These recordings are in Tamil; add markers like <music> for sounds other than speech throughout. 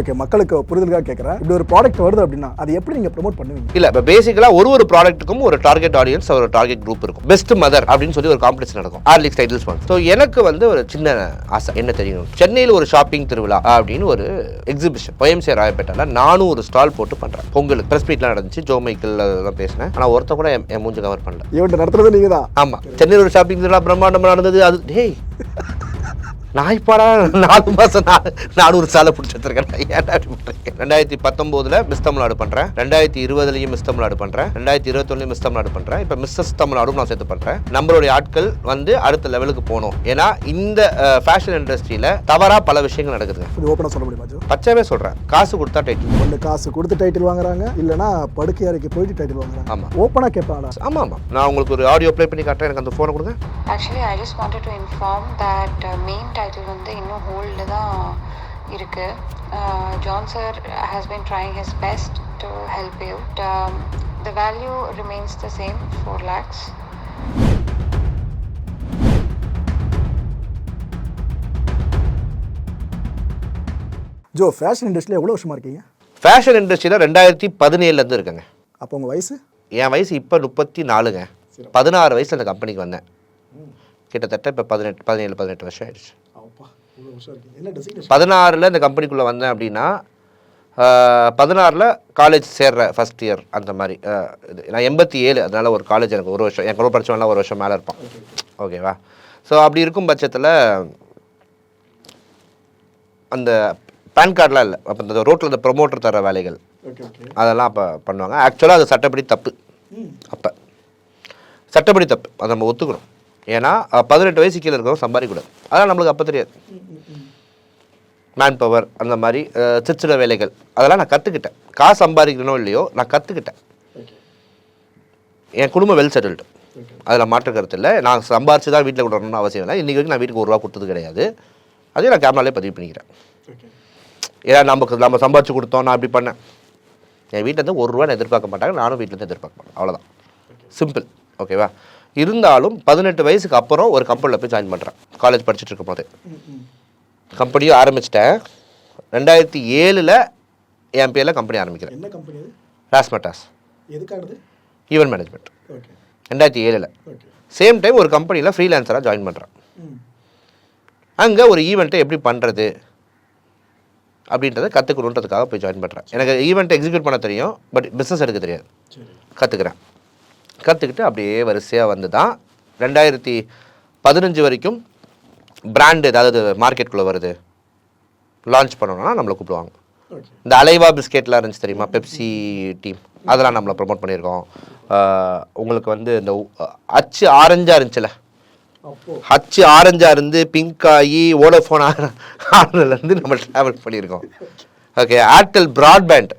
ஓகே மக்களுக்கு புரிதலுக்காக கேட்குறேன் இப்படி ஒரு ப்ராடக்ட் வருது அப்படின்னா அது எப்படி நீங்கள் ப்ரோமோட் பண்ணுவீங்க? இல்ல இப்போ பேசிக்கலாக ஒரு ஒரு ப்ராடக்ட்டுக்கும் ஒரு டார்கெட் ஆடியன்ஸ் ஒரு டார்கெட் குரூப் இருக்கும். பெஸ்ட் மதர் அப்படின்னு சொல்லி ஒரு காம்படிஷன் நடக்கும். ஆர்லிக்ஸ் டைட்டில்ஸ் ஒன் ஸோ எனக்கு வந்து ஒரு சின்ன ஆசை. என்ன தெரியும்? சென்னையில் ஒரு ஷாப்பிங் திருவிழா அப்படின்னு ஒரு எக்ஸிபிஷன் ஒயம்சே ராயப்பேட்டால நானும் ஒரு ஸ்டால் போட்டு பண்றேன் பொங்கலுக்கு ப்ரெஸ் மீட்லாம் நடந்துச்சு. ஜோ மைக்கிள் அதெல்லாம் பேசினேன். ஆனால் ஒருத்த கூட என் மூஞ்ச கவர் பண்ணல. ஈவெண்ட் நடத்துறது நீங்கள் தான் ஆமா. சென்னையில் ஒரு ஷாப்பிங் திருவிழா பிரம்மாண்டமா நடந்தது. அது டேய். நான் இப்போடா நாலு மாசம் நான் நானூறு சாலை பிடிச்சி வச்சிருக்கேன். ஏன்டா ரெண்டாயிரத்தி பத்தொம்போதுல மிஸ் தமிழ்நாடு பண்றேன். ரெண்டாயிரத்தி இருபதுலயும் மிஸ் தமிழ்நாடு பண்றேன். ரெண்டாயிரத்தி இருபத்தொன்னுலையும் மிஸ் தமிழ்நாடு பண்றேன். இப்போ மிஸ்ஸஸ் தமிழ்நாடும் நான் சேர்த்து பண்றேன். நம்மளுடைய ஆட்கள் வந்து அடுத்த லெவலுக்கு போகணும். ஏன்னா இந்த ஃபேஷன் இண்டஸ்ட்ரியில தவறா பல விஷயங்கள் நடக்குதுங்க. கொஞ்சம் ஓப்பனாக சொல்ல முடியுமா ஜோ? பச்சையாவே சொல்றேன். காசு கொடுத்தா டைட்டில் ஒன்று காசு கொடுத்து டைட்டில் வாங்குறாங்க. இல்லைனா படுக்கை அறைக்கு போயிட்டு டைட்டில் வாங்குறாங்க. ஆமா. ஓப்பனாக கேட்பாங்களா ஆமா ஆமா. நான் உங்களுக்கு ஒரு ஆடியோ ப்ளே பண்ணி காட்டுறேன். எனக்கு அந்த ஃபோனை கொடுங்க. Actually I just wanted to inform that main title வந்து இன்னும் ஹோல்டில் தான் இருக்குது John sir has trying his best to help you um, the value remains the same 4 lakhs. ஜோ ஃபேஷன் இண்டஸ்ட்ரியில் எவ்வளோ வருஷமா இருக்கீங்க? ஃபேஷன் இண்டஸ்ட்ரியில் ரெண்டாயிரத்தி பதினேழுலேருந்து இருக்கேங்க. அப்போ உங்கள் வயசு? என் வயசு இப்போ முப்பத்தி நாலுங்க. பதினாறு வயசுல அந்த கம்பெனிக்கு வந்தேன். கிட்டத்தட்ட இப்போ பதினெட்டு பதினேழு பதினெட்டு வருஷம் ஆயிடுச்சு. பதினாறில் இந்த கம்பெனிக்குள்ளே வந்தேன் அப்படின்னா பதினாறில் காலேஜ் சேர்ற ஃபஸ்ட் இயர் அந்த மாதிரி இது. நான் எண்பத்தி ஏழு அதனால ஒரு காலேஜ் எனக்கு ஒரு வருஷம் என் கூட படிச்சவன்லாம் ஒரு வருஷம் மேலே இருப்பான். ஓகேவா ஸோ அப்படி இருக்கும் பட்சத்தில் அந்த பேன் கார்டெலாம் இல்லை. அப்போ இந்த ரோட்டில் இந்த ப்ரொமோட்டர் தர வேலைகள். அதெல்லாம் அப்போ பண்ணுவாங்க. ஆக்சுவலாக அது சட்டப்படி தப்பு. அப்போ. சட்டப்படி தப்பு. அதை நம்ம ஒத்துக்கணும். ஏன்னா பதினெட்டு வயசு கீழே இருக்கிறவங்க சம்பாதிக்கூடாது அதெல்லாம் நம்மளுக்கு அப்போ தெரியாது. மேன் பவர் அந்த மாதிரி அஹ், சிற்சில வேலைகள். அதெல்லாம் நான் கற்றுக்கிட்டேன் காசு சம்பாதிக்கணும் இல்லையோ நான் கற்றுக்கிட்டேன் என் குடும்பம் வெல் செட்டில்டு அதில் மாற்று கருத்து இல்லை. நான் சம்பாரிச்சு தான் வீட்டில் கொடுக்கணும்னு அவசியம் இல்லை. இன்றைக்கி வரைக்கும் நான் வீட்டுக்கு ஒரு ரூபா கொடுத்தது கிடையாது. அதையும் நான் கேமராலே பதிவு பண்ணிக்கிறேன். ஏன்னா நமக்கு நம்ம சம்பாரிச்சு கொடுத்தோம் நான் அப்படி பண்ணேன். என் வீட்டிலேருந்து ஒரு ரூபா நான் எதிர்பார்க்க மாட்டாங்க. நானும் வீட்டிலேருந்து எதிர்பார்க்க மாட்டேன். அவ்வளோதான் சிம்பிள் ஓகேவா இருந்தாலும் பதினெட்டு வயசுக்கு அப்புறம் ஒரு கம்பெனியில் போய் ஜாயின் பண்ணுறேன் காலேஜ் படிச்சுட்டு இருக்கும் போது. கம்பெனியும் ஆரம்பிச்சிட்டேன். ரெண்டாயிரத்தி ஏழில் என் பேரில் கம்பெனி ஆரம்பிக்கிறேன். என்ன கம்பெனி அது? ராஸ்மட்டாஸ் ஈவென்ட் மேனேஜ்மெண்ட் ரெண்டாயிரத்தி ஏழில். சேம் டைம் ஒரு கம்பெனியில் ஃப்ரீலான்சராக ஜாயின் பண்ணுறேன் அங்கே ஒரு ஈவெண்ட்டை எப்படி பண்ணுறது அப்படின்றத கற்றுக்கணுன்றதுக்காக போய் ஜாயின் பண்ணுறேன் எனக்கு ஈவெண்ட்டை எக்ஸிக்யூட் பண்ண தெரியும் பட் பிஸ்னஸ் எடுக்க தெரியாது. கற்றுக்கிறேன் கற்றுக்கிட்டு அப்படியே வரிசையாக வந்து தான் ரெண்டாயிரத்தி பதினஞ்சு வரைக்கும் பிராண்ட் ஏதாவது மார்க்கெட்டுக்குள்ளே வருது. லான்ச் பண்ணணும்னா நம்மளை கூப்பிடுவாங்க. இந்த அலைவா பிஸ்கெட்லாம் இருந்துச்சு தெரியுமா? பெப்சி டீம் அதெல்லாம் நம்மளை ப்ரொமோட் பண்ணியிருக்கோம். உங்களுக்கு வந்து இந்த அச்சு ஆரஞ்சாக இருந்துச்சுல? அப்போ. அச்சு ஆரஞ்சா இருந்து பிங்க் ஆகி ஓடோஃபோன் ஆனதுலேருந்து நம்ம ட்ராவல் பண்ணியிருக்கோம். ஓகே ஏர்டெல் ப்ராட்பேண்ட்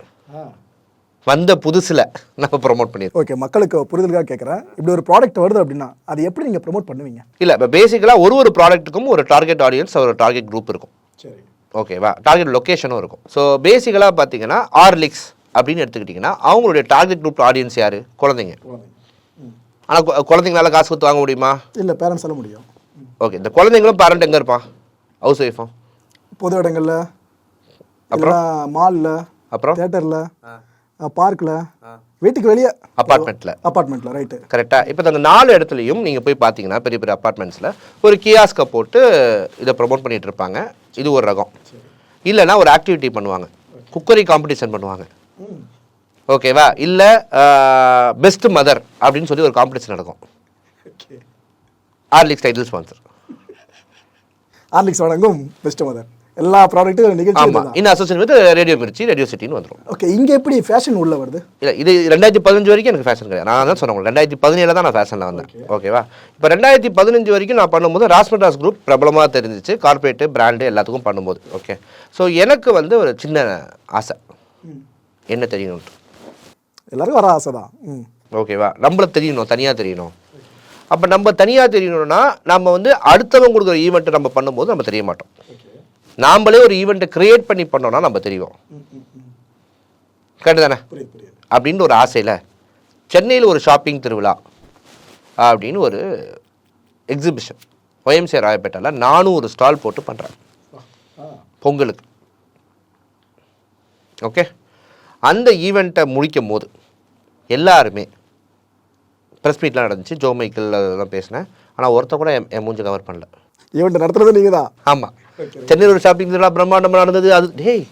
வந்த புதுசில் நம்ம ப்ரொமோட் பண்ணியிருக்கோம் ஓகே மக்களுக்கு புரிதலுக்காக கேட்குறேன் இப்படி ஒரு ப்ராடக்ட் வருது அப்படின்னா அது எப்படி நீங்கள் ப்ரோமோட் பண்ணுவீங்க? இல்லை இப்போ பேசிக்கலாக ஒரு ஒரு ப்ராடக்ட்டுக்கும் ஒரு டார்கெட் ஆடியன்ஸ் ஒரு டார்கெட் குரூப் இருக்கும். சரி. ஓகேவா டார்கெட் லொக்கேஷனும் இருக்கும். ஸோ பேசிக்கலாக பார்த்தீங்கன்னா ஆர்லிக்ஸ் அப்படின்னு எடுத்துக்கிட்டிங்கன்னா அவங்களுடைய டார்கெட் குரூப் ஆடியன்ஸ் யார்? குழந்தைங்க. ஆனால் குழந்தைங்களால காசு கொடுத்து வாங்க முடியுமா? இல்லை பேரண்ட்ஸ் சொல்ல முடியும். ஓகே இந்த குழந்தைங்களும் பேரண்ட் எங்கே இருப்பான்? ஹவுஸ் ஒய்ஃபும் பொது இடங்கள்ல அப்புறம்? மாலில் அப்புறம்? தேட்டரில் பார்க்கில் வீட்டுக்கு வெளியே. அப்பார்ட்மெண்ட்டில் அப்பார்ட்மெண்ட்டில் ரைட்டு கரெக்டாக இப்போ அந்த நாலு இடத்துலையும் நீங்கள் போய் பார்த்தீங்கன்னா பெரிய பெரிய அப்பார்ட்மெண்ட்ஸில் ஒரு கியாஸ்கை போட்டு இதை ப்ரொமோட் பண்ணிட்டு இருப்பாங்க. இது ஒரு ரகம். இல்லைன்னா ஒரு ஆக்டிவிட்டி பண்ணுவாங்க. குக்கரி காம்படிஷன் பண்ணுவாங்க. ஓகேவா இல்லை பெஸ்ட் மதர் அப்படின்னு சொல்லி ஒரு காம்படிஷன் நடக்கும். ஆர்லிக்ஸ் டைட்டில் ஸ்பான்சர் ஆர்லிக்ஸ் வழங்கும் பெஸ்ட் மதர் எல்லா ப்ராடக்ட்டும் நிகழ்ச்சி ஆமாம் in association with radio Mirchi radio சிட்டின்னு வந்துடும் ஓகே இங்கே எப்படி ஃபேஷன் உள்ள வருது? இல்லை இது ரெண்டாயிரத்தி பதினஞ்சு வரைக்கும் எனக்கு ஃபேஷன் கிடையாது. நான் தான் சொன்னேன் ரெண்டாயிரத்தி பதினேழு தான் நான் ஃபேஷனில் வந்தேன். ஓகேவா இப்போ ரெண்டாயிரத்தி பதினஞ்சு வரைக்கும் நான் பண்ணும்போது ராஸ்மட்டாஸ் குரூப் பிரபலமாக தெரிஞ்சிச்சு. கார்பரேட்டு பிராண்டு எல்லாத்துக்கும் பண்ணும்போது. ஓகே ஸோ எனக்கு வந்து ஒரு சின்ன ஆசை. என்ன தெரியணும்ட்டு எல்லாருக்கும் வர ஆசை தான். ஓகேவா நம்மள தெரியணும் தனியாக தெரியணும். அப்போ நம்ம தனியாக தெரியணும்னா நம்ம வந்து அடுத்தவங்க கொடுக்குற ஈவெண்ட்டை நம்ம பண்ணும்போது நம்ம தெரிய மாட்டோம். நாமளே ஒரு ஈவெண்ட்டை கிரியேட் பண்ணி பண்ணோம்னா நம்ம தெரியும். கரெக்டு தானே அப்படின்னு ஒரு ஆசையில் சென்னையில் ஒரு ஷாப்பிங் திருவிழா அப்படின்னு ஒரு எக்ஸிபிஷன் ஒயம்சே ராயப்பேட்டால நானும் ஒரு ஸ்டால் போட்டு பண்ணுறேன் பொங்கலுக்கு. ஓகே அந்த ஈவெண்ட்டை முடிக்கும் போது எல்லாருமே ப்ரெஸ் மீட்லாம் நடந்துச்சு. ஜோ மைக்கிள் அதெல்லாம் பேசினேன். ஆனால் ஒருத்த கூட என் மூஞ்சி கவர் பண்ணல. ஈவெண்ட் நடத்துறது நீங்க தான் ஆமாம் சென்னையில் ஒரு ஷாப்பிங் திருவிழா பிரம்மாண்டமாக நடந்தது. அது டேய்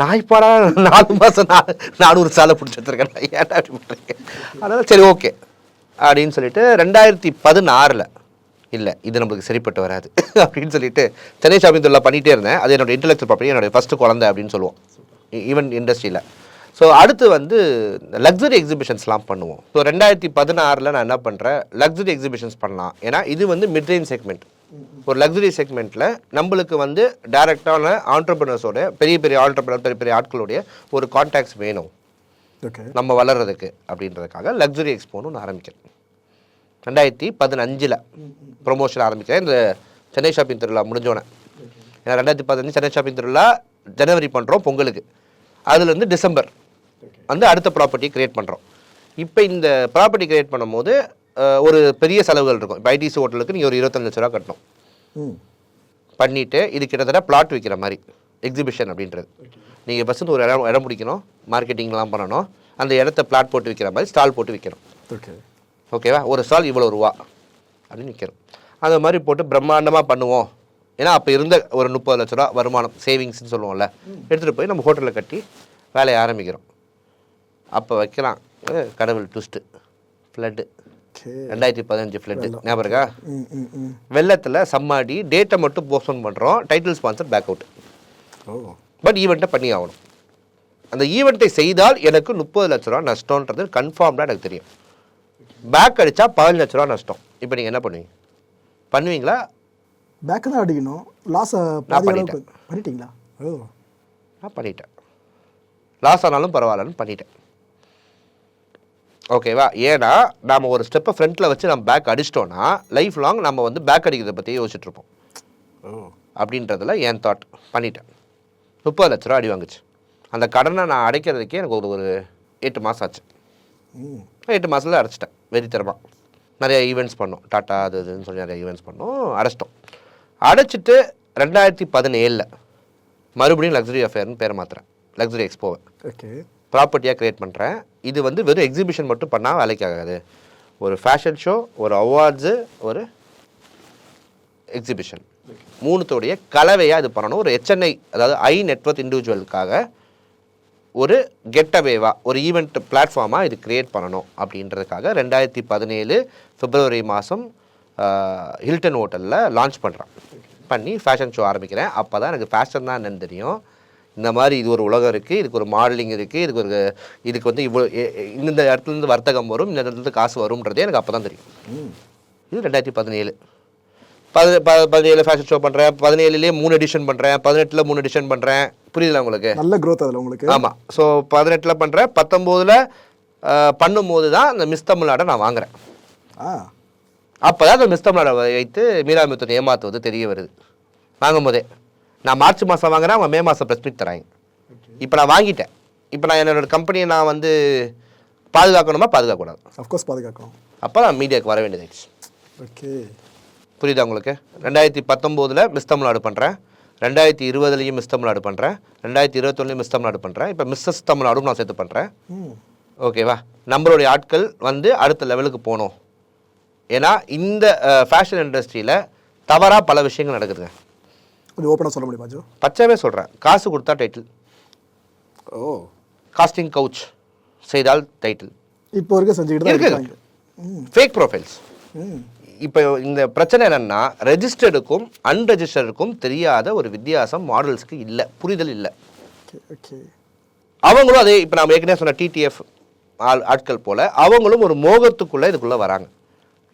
நாய்ப்பாடா நாலு மாதம் நான் நானூறு சாலை பிடிச்சி வச்சிருக்கேன். நான் ஏன்டா அப்படி பண்ணுறேன் அதனால் சரி ஓகே. அப்படின்னு சொல்லிட்டு ரெண்டாயிரத்தி பதினாறில் இல்லை இது நம்மளுக்கு சரிப்பட்டு வராது. <laughs> அப்படின்னு சொல்லிட்டு சென்னை ஷாப்பிங் திருவிழா பண்ணிகிட்டே இருந்தேன். அது என்னோட இன்டலெக்சுவல் ப்ராப்பர்ட்டி என்னோட ஃபஸ்ட்டு குழந்தை அப்படின்னு சொல்லுவோம். ஈவன் இண்டஸ்ட்ரியில் ஸோ அடுத்து வந்து லக்ஸரி எக்ஸிபிஷன்ஸ்லாம் பண்ணுவோம். ஸோ ரெண்டாயிரத்தி பதினாறில் நான் என்ன பண்ணுறேன் லக்ஸரி எக்ஸிபிஷன்ஸ் பண்ணலாம். ஏன்னா இது வந்து மிட் ரேஞ்ச் செக்மெண்ட் ஒரு லக்ஸரி செக்மெண்ட்டில் நம்மளுக்கு வந்து டைரெக்டான ஆண்டர்பிரினர்ஸோட பெரிய பெரிய ஆண்டர்பிரினர் பெரிய பெரிய ஆட்களுடைய ஒரு கான்டாக்ட்ஸ் வேணும். நம்ம வளர்றதுக்கு அப்படின்றதுக்காக லக்ஸரி எக்ஸ்போன்னு ஒன்று ஆரம்பிக்கிறேன் ரெண்டாயிரத்தி பதினஞ்சில் ப்ரொமோஷன் ஆரம்பிக்கிறேன் இந்த சென்னை ஷாப்பிங் திருவிழா முடிஞ்சோன்னே ஏன்னா ரெண்டாயிரத்தி பதினஞ்சு சென்னை ஷாப்பிங் திருவிழா ஜனவரி பண்ணுறோம் பொங்கலுக்கு. அதுலேருந்து டிசம்பர் வந்து அடுத்த ப்ராப்பர்ட்டி கிரியேட் பண்ணுறோம் இப்போ இந்த ப்ராப்பர்ட்டி கிரியேட் பண்ணும்போது ஒரு பெரிய செலவுகள் இருக்கும். இப்போ ஐடிசி ஹோட்டலுக்கு நீங்கள் ஒரு இருபத்தஞ்சு லட்ச ரூபா கட்டணும். பண்ணிவிட்டு இது கிட்டத்தட்ட பிளாட் விற்கிற மாதிரி எக்ஸிபிஷன் அப்படின்றது. நீங்கள் ஃபஸ்ட்டு ஒரு இடம் இடம் பிடிக்கணும் மார்க்கெட்டிங்லாம் பண்ணணும். அந்த இடத்த பிளாட் போட்டு விற்கிற மாதிரி ஸ்டால் போட்டு விற்கணும் ஓகே ஓகேவா ஒரு ஸ்டால் இவ்வளோ ரூபா அப்படின்னு விற்கிறோம் அந்த மாதிரி போட்டு பிரம்மாண்டமாக பண்ணுவோம். ஏன்னா அப்போ இருந்த ஒரு முப்பது லட்ச ரூபா வருமானம் சேவிங்ஸ்னு சொல்லுவோம்ல எடுத்துகிட்டு போய் நம்ம ஹோட்டலில் கட்டி வேலையை ஆரம்பிக்கிறோம். அப்போ வைக்கலாம். கடவுள் ட்விஸ்ட்டு ஃப்ளட்டு ரெண்டாயிரத்தி பதினஞ்சு ஃப்ளட்டு ஞாபகம் இருக்கா? வெள்ளத்தில் சம்மாடி டேட்டை மட்டும் போஸ்ட்போன் பண்ணுறோம் title sponsor back out but ஈவெண்ட்டை பண்ணி ஆகணும். அந்த ஈவெண்ட்டை செய்தால் எனக்கு முப்பது லட்ச ரூபா நஷ்டம்ன்றது கன்ஃபார்ம்டாக எனக்கு தெரியும். பேக் அடித்தா பதினஞ்சு லட்ச ரூபா நஷ்டம். இப்போ நீங்கள் என்ன பண்ணுவீங்க? பண்ணுவீங்களா? பேக்கு தான் அடிக்கணும். லாஸை அளவுக்கு பண்ணிட்டீங்களா? ஓ நான் பண்ணிட்டேன். லாஸ் ஆனாலும் பரவாயில்லன்னு பண்ணிட்டேன். ஓகேவா ஏன்னா நாம் ஒரு ஸ்டெப்பை ஃப்ரண்ட்டில் வச்சு நம்ம பேக் அடிச்சிட்டோன்னா லைஃப் லாங் நம்ம வந்து பேக் அடிக்கிறத பற்றி யோசிச்சுட்டு இருப்போம். ஓ அப்படின்றதுல என் தாட் பண்ணிட்டேன். முப்பது லட்ச ரூபா அடி வாங்குச்சு. அந்த கடனை நான் அடைக்கிறதுக்கே எனக்கு ஒரு ஒரு எட்டு மாதம் ஆச்சு. எட்டு மாதத்துல அடைச்சிட்டேன் வெறித்தரமாக நிறைய ஈவெண்ட்ஸ் பண்ணோம். டாட்டா அது இதுன்னு சொல்லி நிறைய ஈவெண்ட்ஸ் பண்ணோம். அடைச்சிட்டோம். அடைச்சிட்டு ரெண்டாயிரத்தி பதினேழில் மறுபடியும் லக்ஸரி அஃபேர்னு பேரை மாற்றுறேன் லக்ஸரி எக்ஸ்போவை ஓகே ப்ராப்பர்ட்டியாக க்ரியேட் பண்ணுறேன் இது வந்து வெறும் எக்ஸிபிஷன் மட்டும் பண்ணால் வேலைக்கு ஆகாது. ஒரு ஃபேஷன் ஷோ ஒரு அவார்ட்ஸு ஒரு எக்ஸிபிஷன் மூணுத்தோடைய கலவையாக இது பண்ணணும். ஒரு HNI அதாவது ஐ நெட்ஒர்க் இண்டிவிஜுவலுக்காக ஒரு கெட் ஒரு ஈவெண்ட் பிளாட்ஃபார்மாக இது கிரியேட் பண்ணணும் அப்படின்றதுக்காக ரெண்டாயிரத்தி பதினேழு பிப்ரவரி மாதம் ஹில்டன் ஹோட்டலில் லான்ச் பண்ணுறேன் பண்ணி ஃபேஷன் ஷோ ஆரம்பிக்கிறேன். அப்போ தான் எனக்கு ஃபேஷன் தான் என்னன்னு தெரியும். இந்த மாதிரி இது ஒரு உலகம் இருக்குது இதுக்கு ஒரு மாடலிங் இருக்குது இதுக்கு ஒரு இதுக்கு வந்து இவ்வளோ இந்த இடத்துலேருந்து வர்த்தகம் வரும் இந்த இடத்துலேருந்து காசு வரும்ன்றதே எனக்கு அப்போ தான் தெரியும் இது ரெண்டாயிரத்தி பதினேழு. பதி ப பதினேழு ஃபேஷன் ஷோ பண்ணுறேன் பதினேழுலேயே மூணு எடிஷன் பண்ணுறேன் பதினெட்டில் மூணு எடிஷன் பண்ணுறேன் புரியுதுல உங்களுக்கு? நல்ல growth அதில் உங்களுக்கு. ஆமாம் ஸோ பதினெட்டில் பண்ணுறேன் பத்தொம்போதில் பண்ணும்போது தான் இந்த மிஸ் தமிழ்நாடை நான் வாங்குறேன். அப்போ தான் அந்த மிஸ் தமிழ்நாடை வைத்து மீராமித்துவன் ஏமாத்துவது தெரிய வருது. வாங்கும் போதே நான் மார்ச் மாதம் வாங்குறேன் அவங்க மே மாதம் ப்ரெஸ் மீட் தராங்க இப்போ நான் வாங்கிட்டேன். இப்போ நான் என்னோட கம்பெனியை நான் வந்து பாதுகாக்கணுமா? பாதுகாக்கக்கூடாது. அஃப்கோர்ஸ் பாதுகாக்கணும். அப்போ நான் மீடியாவுக்கு வர வேண்டியதாயிடுச்சு ஓகே புரியுதா உங்களுக்கு? ரெண்டாயிரத்தி பத்தொம்போதில் மிஸ் தமிழ்நாடு பண்ணுறேன் ரெண்டாயிரத்தி இருபதுலையும் மிஸ் தமிழ்நாடு பண்ணுறேன் ரெண்டாயிரத்தி இருபத்தொன்னுலையும் மிஸ் தமிழ்நாடு பண்ணுறேன் இப்போ மிஸ்ஸஸ் தமிழ்நாடும் நான் சேர்த்து பண்ணுறேன் ஓகேவா நம்மளுடைய ஆட்கள் வந்து அடுத்த லெவலுக்கு போகணும். ஏன்னா இந்த ஃபேஷன் இண்டஸ்ட்ரியில் தவறாக பல விஷயங்கள் நடக்குதுங்க. கொஞ்சம் ஓப்பனாக சொல்ல முடியுமா ஜோ? பச்சையாகவே சொல்கிறேன் காசு கொடுத்தா டைட்டில் ஓ. காஸ்டிங் கவுச் செய்தால் டைட்டில் இப்போ வரைக்கும் செஞ்சுக்கிட்டு தான் இருக்குது. இருக்காங்க. ம். ஃபேக் ப்ரொஃபைல்ஸ் இப்போ இந்த பிரச்சனை என்னன்னா ரெஜிஸ்டர்டுக்கும் அன்ரெஜிஸ்டர்டுக்கும் தெரியாத ஒரு வித்தியாசம் மாடல்ஸ்க்கு இல்லை. புரிதல் இல்லை. அவங்களும் அதே இப்போ நம்ம ஏற்கனவே சொன்ன டிடிஎஃப் ஆள் ஆட்கள் போல் அவங்களும் ஒரு மோகத்துக்குள்ளே இதுக்குள்ளே வராங்க.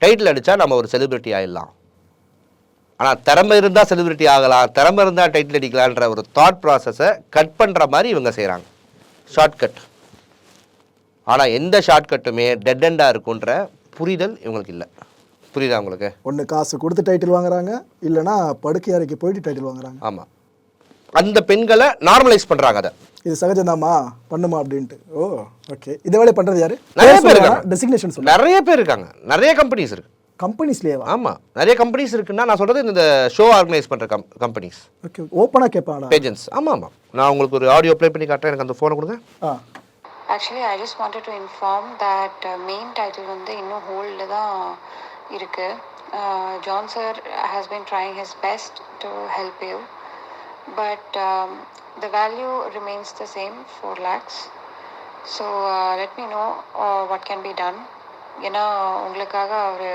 டைட்டில் அடித்தா நம்ம ஒரு செலிபிரிட்டி ஆயிடலாம். ஆனால் திறமை இருந்தால் செலிபிரிட்டி ஆகலாம் திறமை இருந்தால் டைட்டில் அடிக்கலான்ற ஒரு தாட் ப்ராசஸை கட் பண்ணுற மாதிரி இவங்க செய்கிறாங்க ஷார்ட்கட் ஆனால் எந்த ஷார்ட்கட்டுமே டெட் எண்டாக இருக்குன்ற புரிதல் இவங்களுக்கு இல்லை. புரியுதா உங்களுக்கு? ஒன்று காசு கொடுத்து டைட்டில் வாங்குறாங்க இல்லைன்னா படுக்கை அறைக்கு போயிட்டு டைட்டில் வாங்குறாங்க. ஆமாம் அந்த பெண்களை நார்மலைஸ் பண்ணுறாங்க அதை. இது சகஜம்தாம்மா பண்ணுமா அப்படின்ட்டு. ஓ ஓகே இதை வேலை பண்ணுறது யாரு? நிறைய பேர் இருக்காங்க. டெசிக்னேஷன் நிறைய பேர் இருக்காங்க. நிறைய கம்பெனிஸ் இருக்கு. கம்பெனிஸ்லேயேவா ஆமாம் நிறைய கம்பெனிஸ் இருக்குன்னா நான் சொல்கிறது இந்த ஷோ ஆர்கனைஸ் பண்ணுற கம் கம்பெனிஸ் ஓகே ஓப்பனாக கேட்பாங்களா பேஜன்ஸ் ஆமாம் ஆமாம் நான் உங்களுக்கு ஒரு ஆடியோ ப்ளே பண்ணி காட்டுறேன். எனக்கு அந்த ஃபோனை கொடுங்க. ஆ. Actually, I just wanted to inform that uh, main title வந்து இன்னும் ஹோல்டில் தான் இருக்கு. John sir has been trying his best to help you. But um, the value remains the same 4 lakhs. So uh, let me know uh, what can be done. ஏன்னா உங்களுக்காக அவர்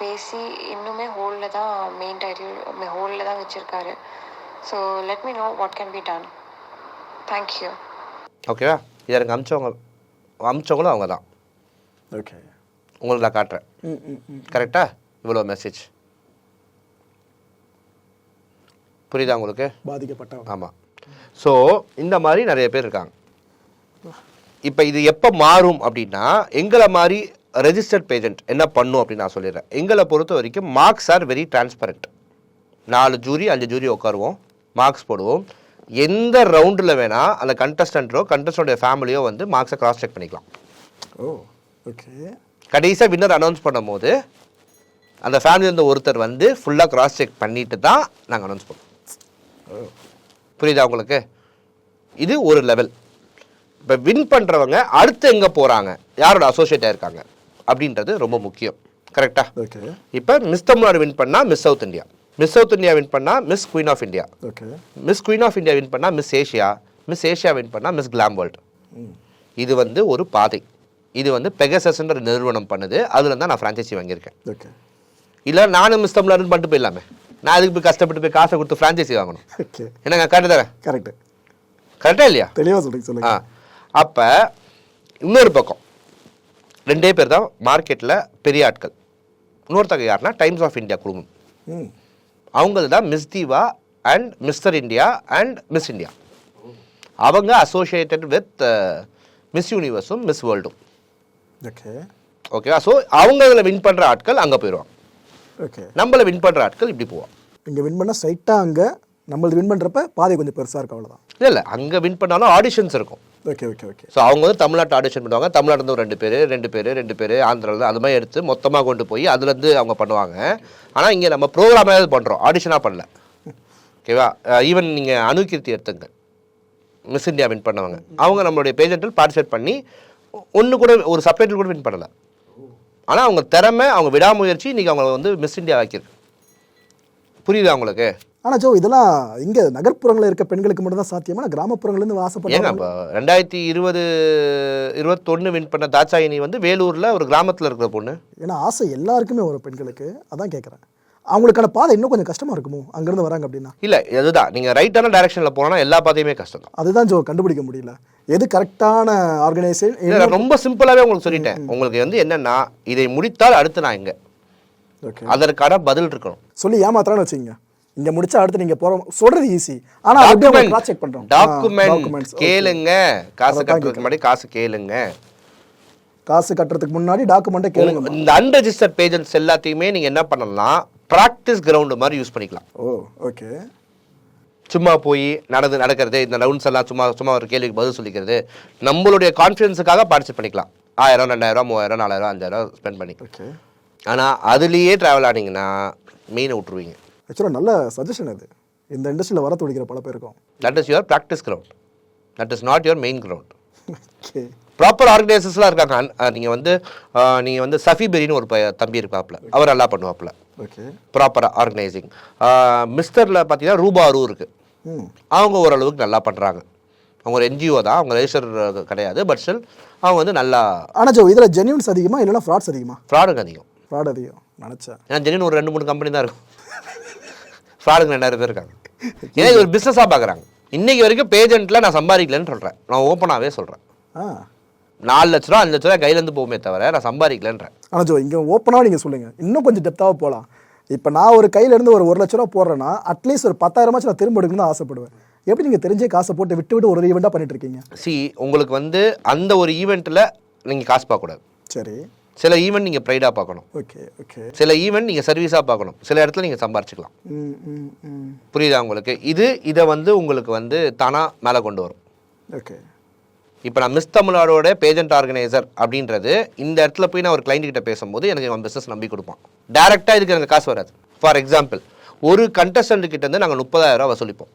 பேசி இன்னுமே ஹோல்டில் தான் மெயின் டைட்டில் ஹோல்டில் தான் வச்சுருக்காரு. So let me know what can be done thank you ஓகேவா இதை எனக்கு அமிச்சவங்க அமிச்சவங்களும் அவங்க தான். ஓகே உங்களுக்கு நான் காட்டுறேன். ம் ம் ம் கரெக்டா இவ்வளோ மெசேஜ் புரியுதா உங்களுக்கு? பாதிக்கப்பட்டவங்க. ஆமாம் ஸோ இந்த மாதிரி நிறைய பேர் இருக்காங்க. இப்போ இது எப்போ மாறும் அப்படின்னா எங்களை மாதிரி ரெஜிஸ்டர்ட் பேஜெண்ட் என்ன பண்ணும் அப்படின்னு நான் சொல்லிடுறேன். எங்களை பொறுத்த வரைக்கும் மார்க்ஸ் ஆர் வெரி டிரான்ஸ்பரண்ட் நாலு ஜூரி அஞ்சு ஜூரி உட்காருவோம். மார்க்ஸ் போடுவோம். எந்த ரவுண்டில் வேணால் அந்த கண்டஸ்டண்ட்டோ கண்டஸ்டன்டோட ஃபேமிலியோ வந்து மார்க்ஸை கிராஸ் செக் பண்ணிக்கலாம். ஓ ஓகே கடைசியாக வின்னர் அனௌன்ஸ் பண்ணும்போது அந்த ஃபேமிலி இருந்த ஒருத்தர் வந்து ஃபுல்லாக கிராஸ் செக் பண்ணிட்டு தான் நாங்கள் அனௌன்ஸ் பண்ணுவோம். புரியுதா உங்களுக்கு? இது ஒரு லெவல் இப்போ வின் பண்ணுறவங்க அடுத்து எங்கே போகிறாங்க யாரோட அசோசியேட்டாக இருக்காங்க? அப்படின்றது ரொம்ப முக்கியம். கரெக்டாக ஓகே இப்போ மிஸ் தமிழ்நாடு வின் பண்ணால் miss south India miss south India win பண்ணால் miss queen of India okay miss queen of India win பண்ணால் miss Asia miss Asia win பண்ணால் மிஸ் கிளாம் வேர்ல்டு இது வந்து ஒரு பாதை. இது வந்து பெகசஸ்ன்ற நிறுவனம் பண்ணுது. அதில் தான் நான் ஃப்ரான்ச்சைசி வாங்கியிருக்கேன். ஓகே இல்லை நானும் மிஸ் தமிழ்நாடுன்னு பண்ணிட்டு போயிடலாமே. நான் அதுக்கு போய் கஷ்டப்பட்டு போய் காசை கொடுத்து ஃப்ரான்ச்சைசி வாங்கணும். ஓகே என்னங்க கரெக்டு தரேன் கரெக்ட் கரெக்டாக இல்லையா தெளிவாக சொல்லுங்க. ஆ. அப்போ இன்னொரு பக்கம். ரெண்டே பேர் தான் மார்க்கெட்டில் பெரிய ஆட்கள். இன்னொருத்தங்க யாருன்னா டைம்ஸ் ஆஃப் இந்தியா குழுமம். ம். அவங்களது தான் miss diva and mister India and miss India அவங்க அசோசியேட்டட் வித் மிஸ் யூனிவர்ஸும் மிஸ் வேர்ல்டும் ஓகே ஓகேவா ஸோ அவங்க அதில் வின் பண்ணுற ஆட்கள் அங்கே போயிடுவாங்க ஓகே நம்மள வின் பண்ணுற ஆட்கள் இப்படி போவாங்க. இங்கே வின் பண்ணால் ஸ்ட்ரைட்டாக அங்கே நம்மளது வின் பண்ணுறப்ப பாதை கொஞ்சம் பெருசாக இருக்கும் அவ்வளோதான் இல்லை இல்லை. அங்கே வின் பண்ணாலும் ஆடிஷன்ஸ் இருக்கும். ஓகே ஓகே ஓகே ஸோ அவங்க வந்து தமிழ்நாட்டு ஆடிஷன் பண்ணுவாங்க. தமிழ்நாட்டில் ஒரு ரெண்டு பேர் ரெண்டு பேர் ரெண்டு பேர் ஆந்திராவில் அது மாதிரி எடுத்து மொத்தமாக கொண்டு போய் அதுலேருந்து அவங்க பண்ணுவாங்க. ஆனால் இங்கே நம்ம ப்ரோக்ராமாவது பண்ணுறோம் ஆடிஷனாக பண்ணல. ஓகேவா ஈவன் நீங்கள் அணுகீர்த்தி எடுத்துங்க மிஸ் இந்தியா வின் பண்ணவங்க. அவங்க நம்மளுடைய பேஜென்ட்டில் பார்ட்டிசிபேட் பண்ணி ஒன்று கூட ஒரு சப்டைட்டில் கூட வின் பண்ணலை. ஆனால் அவங்க திறமை அவங்க விடாமுயற்சி இன்றைக்கி அவங்க வந்து மிஸ் இந்தியா ஆக்கியிருக்கு. புரியுதா உங்களுக்கு? ஆனால் ஜோ இதெல்லாம் இங்கே நகர்ப்புறங்களில் இருக்க பெண்களுக்கு மட்டும் தான் சாத்தியமா? நான் கிராமப்புறங்கள்லேருந்து ஆசைப்படுறாங்க ரெண்டாயிரத்தி இருபது இருபத்தொன்று வின் பண்ண தாட்சாயினி வந்து வேலூரில் ஒரு கிராமத்தில் இருக்கிற பொண்ணு. ஏன்னா ஆசை எல்லாருக்குமே வரும் பெண்களுக்கு. அதான் கேட்குறேன் அவங்களுக்கான பாதை இன்னும் கொஞ்சம் கஷ்டமாக இருக்குமோ? அங்கேருந்து வராங்க அப்படின்னா. இல்லை அதுதான் நீங்கள் ரைட்டான டைரக்ஷனில் போனால் எல்லா பாதையுமே கஷ்டம் தான். அதுதான் ஜோ கண்டுபிடிக்க முடியல. எது கரெக்டான ஆர்கனைசேஷன் ரொம்ப சிம்பிளாகவே உங்களுக்கு சொல்லிட்டேன். உங்களுக்கு வந்து என்னன்னா இதை முடித்தால் அடுத்து நான் இங்கே. அதற்கான பதில் இருக்கணும். சொல்லி ஏமாத்துறான்னு வச்சுங்க இங்க முடிச்சா அடுத்து நீங்க போற சொல்றது ஈஸி ஆனா அது எப்படி அவங்க கிராஸ் செக் பண்றோம். டாக்குமெண்ட் கேளுங்க. காசு கட்டுறதுக்கு முன்னாடி காசு கேளுங்க. காசு கட்டுறதுக்கு முன்னாடி டாக்குமெண்ட்டை கேளுங்க. இந்த அன்ரெஜிஸ்டர் பேஜன்ஸ் எல்லாத்தையுமே நீங்கள் என்ன பண்ணலாம்? ப்ராக்டிஸ் கிரவுண்டு மாதிரி யூஸ் பண்ணிக்கலாம். ஓ ஓகே சும்மா போய் நடந்து நடக்கிறது இந்த ரவுண்ட்ஸ் எல்லாம் சும்மா சும்மா ஒரு கேள்விக்கு பதில் சொல்லிக்கிறது நம்மளுடைய கான்ஃபிடன்ஸுக்காக பார்ட்டிசிபேட் பண்ணிக்கலாம். ஆயிரம் ரெண்டாயிரம் மூவாயிரம் நாலாயிரம் அஞ்சாயிரம் ஸ்பெண்ட் பண்ணி. ஆனால் அதுலேயே ட்ராவல் ஆனீங்கன்னா மீனை விட்டுருவீங்க. ஆக்சுவலாக நல்ல சஜஷன் அது. இந்த இண்டஸ்ட்ரியில் வர துடிக்கிற பல பேருக்கும் that is your practice ground that is not your main ground proper ஆர்கனைசர்ஸ்லாம் இருக்காங்க. நீங்கள் வந்து நீங்கள் வந்து சஃபி பெரின்னு ஒரு தம்பி இருப்பாப்புல அவர் நல்லா பண்ணுவாப்புல. ஓகே ப்ராப்பராக ஆர்கனைசிங் மிஸ்டரில் பார்த்தீங்கன்னா ரூபா அரு இருக்குது ம். அவங்க ஓரளவுக்கு நல்லா பண்ணுறாங்க அவங்க ஒரு என்ஜிஓ தான். அவங்க ரெஜிஸ்டர் கிடையாது. பட் ஸ்டில் அவங்க வந்து நல்லா ஆனா ஜோ இதுல ஜென்யூன்ஸ் அதிகமா இல்லைன்னா ஃப்ராட்ஸ் அதிகமா? ஃப்ராடுங்க அதிகம். ஃப்ராட் அதிகம். நினச்சேன். ஏன்னா ஜெனின் ஒரு ரெண்டு மூணு கம்பெனி தான் இருக்கும். ஃப்ராடுங்க ரெண்டாயிரம் பேர் இருக்காங்க. ஏன்னா இது ஒரு பிஸ்னஸாக பார்க்குறாங்க இன்னைக்கு வரைக்கும் பேஜெண்ட்டில் நான் சம்பாதிக்கலன்னு சொல்கிறேன் நான் ஓப்பனாகவே சொல்கிறேன் ஆ. நாலு லட்ச ரூபா அஞ்சு லட்ச ரூபா கையிலேருந்து போகுமே தவிர நான் சம்பாதிக்கலன்றேன். ஆனா ஜோ இங்க ஓப்பனாக நீங்க சொல்லுங்க. இன்னும் கொஞ்சம் டெப்த்தாக போகலாம் இப்போ நான் ஒரு கையில இருந்து ஒரு ஒரு லட்ச ரூபா போடுறேன்னா அட்லீஸ்ட் ஒரு பத்தாயிரமாச்சும் நான் திரும்ப எடுக்கணும்னு ஆசைப்படுவேன். எப்படி நீங்க தெரிஞ்சே காசை போட்டு விட்டு விட்டு ஒரு ஈவெண்ட்டாக பண்ணிட்டு இருக்கீங்க? சி உங்களுக்கு வந்து அந்த ஒரு ஈவெண்ட்டில் நீங்கள் காசு பார்க்கக்கூடாது. சரி. சில ஈவெண்ட் நீங்கள் ப்ரைடாக பார்க்கணும். ஓகே ஓகே சில ஈவெண்ட் நீங்கள் சர்வீஸாக பார்க்கணும். சில இடத்துல நீங்கள் சம்பாரிச்சுக்கலாம். புரியுதா உங்களுக்கு? இது இதை வந்து உங்களுக்கு வந்து தானாக மேலே கொண்டு வரும். ஓகே இப்போ நான் மிஸ் தமிழ்நாடோட பேஜெண்ட் ஆர்கனைசர் அப்படின்றது இந்த இடத்துல போய் நான் ஒரு client கிட்ட பேசும்போது எனக்கு அவன் பிஸ்னஸ் நம்பி கொடுப்பான். டேரெக்டாக இதுக்கு எனக்கு காசு வராது. ஃபார் எக்ஸாம்பிள் ஒரு contestant கிட்ட இருந்து நாங்கள் முப்பதாயிரம் ரூபா வசூலிப்போம்.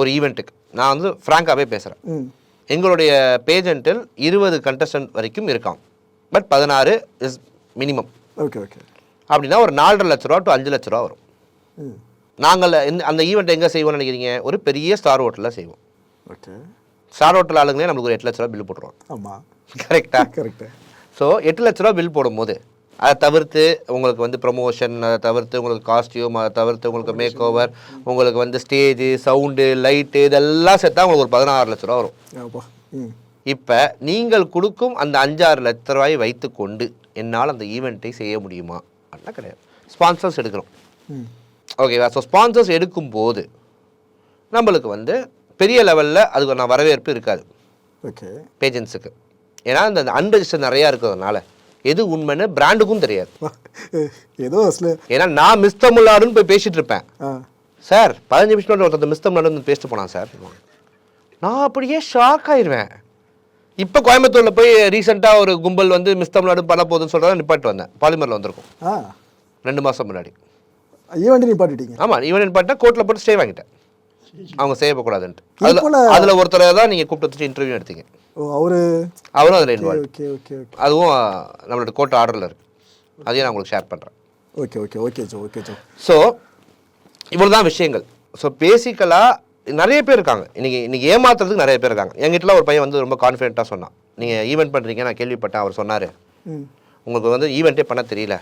ஒரு ஈவெண்ட்டுக்கு நான் வந்து ஃப்ராங்காகவே பேசுகிறேன் எங்களுடைய பேஜெண்ட்டில் இருபது contestant வரைக்கும் இருக்கான். பட் பதினாறு இஸ் மினிமம் ஓகே ஓகே அப்படின்னா ஒரு நாலரை லட்ச ரூபா டு அஞ்சு லட்ச ரூபா வரும். நாங்கள் இந்த அந்த ஈவெண்ட் எங்கே செய்வோம்னு நினைக்கிறீங்க? ஒரு பெரிய ஸ்டார் ஹோட்டலில் செய்வோம். ஓகே ஸ்டார் ஹோட்டல் ஆளுங்களே நம்மளுக்கு ஒரு எட்டு லட்ச ரூபா பில் போட்டுருவாங்க. ஆமாம் கரெக்டாக கரெக்டு ஸோ எட்டு லட்ச ரூபா பில் போடும்போது அதை தவிர்த்து உங்களுக்கு வந்து ப்ரமோஷன் அதை தவிர்த்து உங்களுக்கு காஸ்டியூம் அதை தவிர்த்து உங்களுக்கு மேக் ஓவர் உங்களுக்கு வந்து ஸ்டேஜு சவுண்டு லைட்டு இதெல்லாம் சேர்த்தா உங்களுக்கு ஒரு பதினாறு லட்ச ரூபா வரும். இப்போ நீங்கள் கொடுக்கும் அந்த அஞ்சாறு லட்ச ரூபாயை வைத்துக்கொண்டு என்னால் அந்த ஈவெண்ட்டை செய்ய முடியுமா? அப்படின்னா கிடையாது. ஸ்பான்சர்ஸ் எடுக்கிறோம். ஓகேவா ஸோ ஸ்பான்சர்ஸ் எடுக்கும்போது நம்மளுக்கு வந்து பெரிய லெவலில் அதுக்கு நான் வரவேற்பு இருக்காது. ஓகே பேஜென்ஸுக்கு ஏன்னா இந்த அன்ரெஜிஸ்டர் நிறையா இருக்கிறதுனால எது உண்மைன்னு பிராண்டுக்கும் தெரியாது. ஏதோ ஏன்னா நான் மிஸ் தமிழ்நாடுன்னு போய் பேசிட்டு இருப்பேன். சார் பதினஞ்சு நிமிஷம் ஒருத்தர் மிஸ் தமிழ்நாடு வந்து பேசிட்டு போனான் சார் நான் அப்படியே ஷாக் ஆயிடுவேன். இப்போ கோயம்புத்தூரில் போய் ரீசெண்டாக ஒரு கும்பல் வந்து மிஸ் தமிழ்நாடு பண்ண போகுதுன்னு சொல்கிறத நிப்பாட்டு வந்தேன். பாலிமரில் வந்திருக்கும். ஆ. ரெண்டு மாதம் முன்னாடி. ஈவெண்ட் நீ பாட்டுட்டீங்க. ஆமாம் ஈவன் நிப்பாட்டினா கோர்ட்டில் போட்டு ஸ்டே வாங்கிட்டேன். அவங்க செய்யக்கூடாதுன்ட்டு அதில் அதில் ஒருத்தரை தான் நீங்கள் கூப்பிட்டு வச்சு இன்டர்வியூ எடுத்தீங்க. ஓ அவரு? அவரும் அதில் இன்வால்வ் ஓகே ஓகே ஓகே அதுவும் நம்மளோட கோர்ட் ஆர்டரில் இருக்குது அதையும் நான் உங்களுக்கு ஷேர் பண்ணுறேன் okay okay okay Joe okay Joe. So இவ்வளோ தான் விஷயங்கள் ஸோ பேசிக்கலாக நிறைய பேர் இருக்காங்க. இன்னைக்கு இன்னைக்கு ஏமாத்துறதுக்கு நிறைய பேர் இருக்காங்க. என்கிட்டலாம் ஒரு பையன் வந்து ரொம்ப கான்ஃபிடென்ட்டாக சொன்னான். நீங்கள் ஈவெண்ட் பண்ணுறீங்க நான் கேள்விப்பட்டேன். அவர் சொன்னார். உங்களுக்கு வந்து ஈவெண்ட்டே பண்ண தெரியல.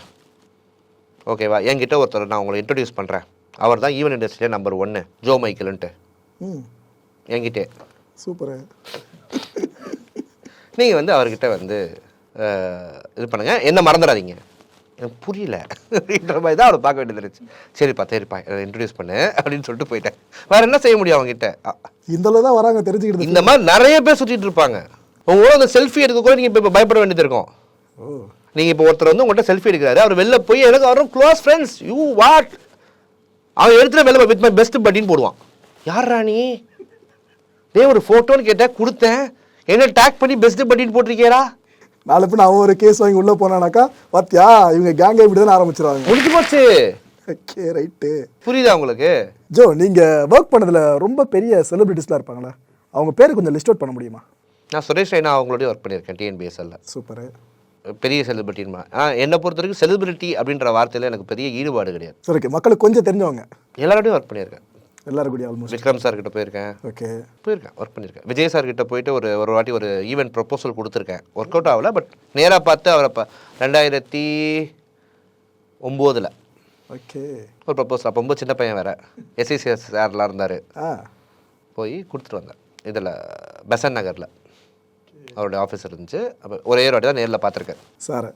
ஓகேவா என்கிட்ட ஒருத்தர் நான் உங்களை இன்ட்ரடியூஸ் பண்ணுறேன் அவர் தான் ஈவெண்ட் இண்டஸ்ட்ரியிலே நம்பர் ஒன்று ஜோ மைக்கேல்ன்ட்டு. ம். என்கிட்டே. சூப்பரு நீங்கள் வந்து அவர்கிட்ட வந்து இது பண்ணுங்க. என்ன மறந்துடாதீங்க. எனக்கு புரியல. அப்படின்ற மாதிரி தான் அவரை பார்க்க வேண்டியது இருந்துச்சு. சரிப்பா சரிப்பா இன்ட்ரடியூஸ் பண்ணு அப்படின்னு சொல்லிட்டு போயிட்டேன். வேற என்ன செய்ய முடியும் அவங்ககிட்ட? இந்த அளவு தான் வராங்க தெரிஞ்சுக்கிட்டு இந்த மாதிரி நிறைய பேர் சுற்றிட்டு இருப்பாங்க. உங்களோட அந்த செல்ஃபி எடுக்க கூட நீங்கள் இப்போ பயப்பட வேண்டியது இருக்கும். நீங்கள் இப்போ ஒருத்தர் வந்து உங்கள்கிட்ட செல்ஃபி எடுக்கிறாரு அவர் வெளில போய் எனக்கு அவரும் க்ளோஸ் ஃப்ரெண்ட்ஸ் யூ வாட் அவன் எடுத்துகிட்டு வெளில வித் மை பெஸ்ட் பட்டின்னு போடுவான். யார் ராணி டேய் ஒரு ஃபோட்டோன்னு கேட்டேன் கொடுத்தேன். என்ன டேக் பண்ணி பெஸ்ட் பட்டின்னு போட்டிருக்கியடா? நாளை பின்ன அவன் ஒரு கேஸ் வாங்கி உள்ளே போனானாக்கா பாத்தியா இவங்க கேங்கை இப்படி தான் ஆரம்பிச்சிருவாங்க. முடிஞ்சு போச்சு ஓகே ரைட்டு புரியுதா உங்களுக்கு? ஜோ நீங்கள் ஒர்க் பண்ணதில் ரொம்ப பெரிய செலிபிரிட்டிஸ்லாம் இருப்பாங்களா அவங்க பேர் கொஞ்சம் லிஸ்ட் அவுட் பண்ண முடியுமா? நான் சுரேஷ் ரெய்னா அவங்களோடய ஒர்க் பண்ணியிருக்கேன் டிஎன்பிஎஸ்எல்ல சூப்பரு பெரிய செலிபிரிட்டின்னு ஆ என்னை பொறுத்த வரைக்கும் செலிபிரிட்டி அப்படின்ற வார்த்தையில் எனக்கு பெரிய ஈடுபாடு கிடையாது. சரி ஓகே மக்களுக்கு கொஞ்சம் தெரிஞ்சவங்க. எல்லாரோடையும் ஒர்க் பண்ணியிருக்கேன். எல்லாரும் கூடிய ஆல்மோஸ்ட் விக்ரம் சார் கிட்ட போயிருக்கேன். ஓகே போயிருக்கேன் ஒர்க் பண்ணியிருக்கேன். விஜய் சார் கிட்ட போயிட்டு ஒரு ஒரு வாட்டி ஒரு ஈவெண்ட் ப்ரொப்போசல் கொடுத்துருக்கேன். ஒர்க் அவுட் ஆகல பட் நேராக பார்த்து அவரை இப்போ ரெண்டாயிரத்தி ஒம்போதில் ஓகே ஒரு ப்ரொப்போசல் அப்போ ரொம்ப சின்ன பையன் வேறு. எஸ்ஐசிஎஸ் சார்லாம் இருந்தார். ஆ. போய் கொடுத்துட்டு வந்தேன். இதில் பெசன் நகரில். அவருடைய ஆஃபீஸ் இருந்துச்சு. அப்போ ஒரே ஒரு வாட்டி தான் நேரில் பார்த்துருக்கேன். சார்.